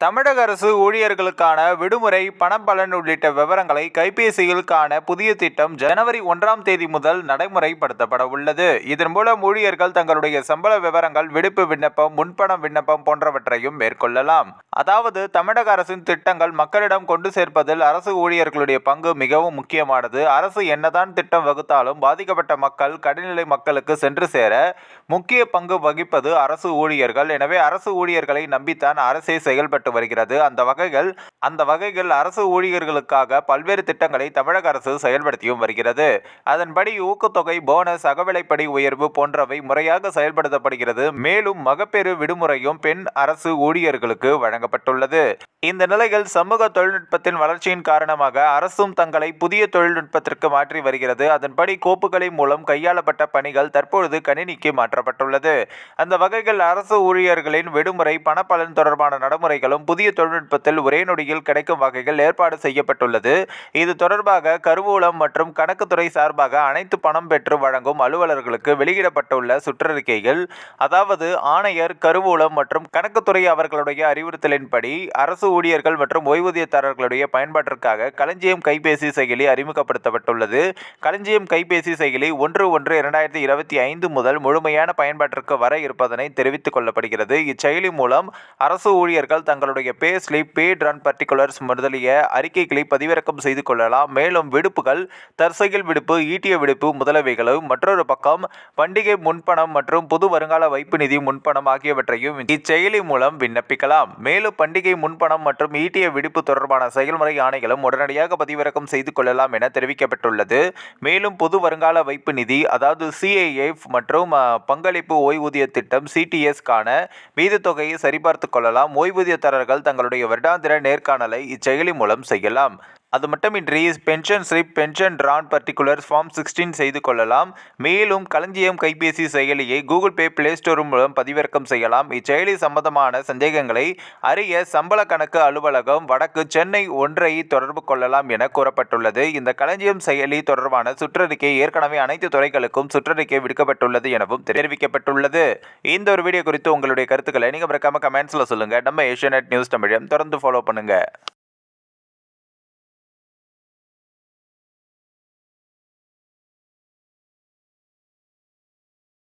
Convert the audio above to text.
தமிழக அரசு ஊழியர்களுக்கான விடுமுறை பணப்பலன் உள்ளிட்ட விவரங்களை கைபேசியில் காண புதிய திட்டம் ஜனவரி ஒன்றாம் தேதி முதல் நடைமுறைப்படுத்தப்பட உள்ளது இதன் மூலம் ஊழியர்கள் தங்களுடைய சம்பள விவரங்கள் விடுப்பு விண்ணப்பம் முன்பணம் விண்ணப்பம் போன்றவற்றையும் மேற்கொள்ளலாம். அதாவது தமிழக அரசின் திட்டங்கள் மக்களிடம் கொண்டு சேர்ப்பதில் அரசு ஊழியர்களுடைய பங்கு மிகவும் முக்கியமானது. அரசு என்னதான் திட்டம் வகுத்தாலும் பாதிக்கப்பட்ட மக்கள் கடைநிலை மக்களுக்கு சென்று சேர முக்கிய பங்கு வகிப்பது அரசு ஊழியர்கள். எனவே அரசு ஊழியர்களை நம்பித்தான் அரசே செயல்பட்டு வருகிறது. அந்த வகைகள் அந்த வகைகள் அரசு ஊழியர்களுக்காக பல்வேறு திட்டங்களை தமிழக அரசு செயல்படுத்தியும் வருகிறது. அதன்படி ஊக்கத்தொகை போனஸ் அகவிலைப்படி உயர்வு போன்றவை முறையாக செயல்படுத்தப்படுகிறது. மேலும் மகப்பேறு விடுமுறையும் பெண் அரசு ஊழியர்களுக்கு வழங்கப்பட்டுள்ளது. இந்த நிலையில் சமூக தொழில்நுட்பத்தின் வளர்ச்சியின் காரணமாக அரசும் தங்களை புதிய தொழில்நுட்பத்திற்கு மாற்றி வருகிறது. அதன்படி கோப்புகளை மூலம் கையாளப்பட்ட பணிகள் தற்பொழுது கணினிக்கு மாற்றப்பட்டுள்ளது. அந்த வகையில் அரசு ஊழியர்களின் விடுமுறை பணப்பலன் தொடர்பான நடைமுறைகளும் புதிய தொழில்நுட்பத்தில் ஒரே நொடியில் கிடைக்கும் வகைகள் ஏற்பாடு செய்யப்பட்டுள்ளது. இது தொடர்பாக கருவூலம் மற்றும் கணக்குத்துறை சார்பாக அனைத்து பணம் பெற்று வழங்கும் அலுவலர்களுக்கு வெளியிடப்பட்டுள்ள சுற்றறிக்கைகள் அதாவது ஆணையர் கருவூலம் மற்றும் கணக்குத்துறை அவர்களுடைய அறிவுறுத்தலின்படி அரசு ஊழியர்கள் மற்றும் ஓய்வூதியதாரர்களுடைய பயன்பாட்டிற்காக களஞ்சியம் கைபேசி செயலி அறிமுகப்படுத்தப்பட்டுள்ளது. களஞ்சியம் கைபேசி செயலி ஒன்று ஒன்று இரண்டாயிரத்தி இருபத்தி ஐந்து முதல் முழுமையான பயன்பாட்டிற்கு வர இருப்பதனை தெரிவித்துக் கொள்ளப்படுகிறது. இச்செயலி மூலம் அரசு ஊழியர்கள் தங்களுடைய pay slip pay drawn particulars முதலிய அறிக்கைகளை பதிவிறக்கம் செய்து கொள்ளலாம். மேலும் விடுப்புகள் தற்செயல் விடுப்பு ஈட்டிய விடுப்பு முதலவைகளும் மற்றொரு பக்கம் பண்டிகை முன்பணம் மற்றும் புது வருங்கால வைப்பு நிதி முன்பணம் ஆகியவற்றையும் இச்செயலி மூலம் விண்ணப்பிக்கலாம். மேலும் பண்டிகை முன்பணம் மற்றும் ஈட்டிய விடுப்பு தொடர்பான செயல்முறை ஆணைகளும் உடனடியாக பதிவிறக்கம் செய்து கொள்ளலாம் என தெரிவிக்கப்பட்டுள்ளது. மேலும் பொது வருங்கால வைப்பு நிதி அதாவது சிஐஎஃப் மற்றும் பங்களிப்பு ஓய்வூதிய திட்டம் சிடிஎஸ்கான மீது தொகையை சரிபார்த்து கொள்ளலாம். ஓய்வூதியதாரர்கள் தங்களுடைய வருடாந்திர நேர்காணலை இச்செயலி மூலம் செய்யலாம். அது மட்டுமின்றி pension slip pension drawn particular form sixteen செய்து கொள்ளலாம். மேலும் களஞ்சியம் கைபேசி செயலியை கூகுள் பே பிளே ஸ்டோர் மூலம் பதிவிறக்கம் செய்யலாம். இச்செயலி சம்பந்தமான சந்தேகங்களை அறிய சம்பள கணக்கு அலுவலகம் வடக்கு சென்னை ஒன்றை தொடர்பு கொள்ளலாம் என கூறப்பட்டுள்ளது. இந்த களஞ்சியம் செயலி தொடர்பான சுற்றறிக்கை ஏற்கனவே அனைத்து துறைகளுக்கும் சுற்றறிக்கை விடுக்கப்பட்டுள்ளது எனவும் தெரிவிக்கப்பட்டுள்ளது. இந்த ஒரு வீடியோ குறித்து உங்களுடைய கருத்துக்களை நீங்கள் மறக்காம கமெண்ட்ஸில் சொல்லுங்கள் நம்ம ஏஷியா நியூஸ் தமிழம் தொடர்ந்து ஃபாலோ பண்ணுங்கள்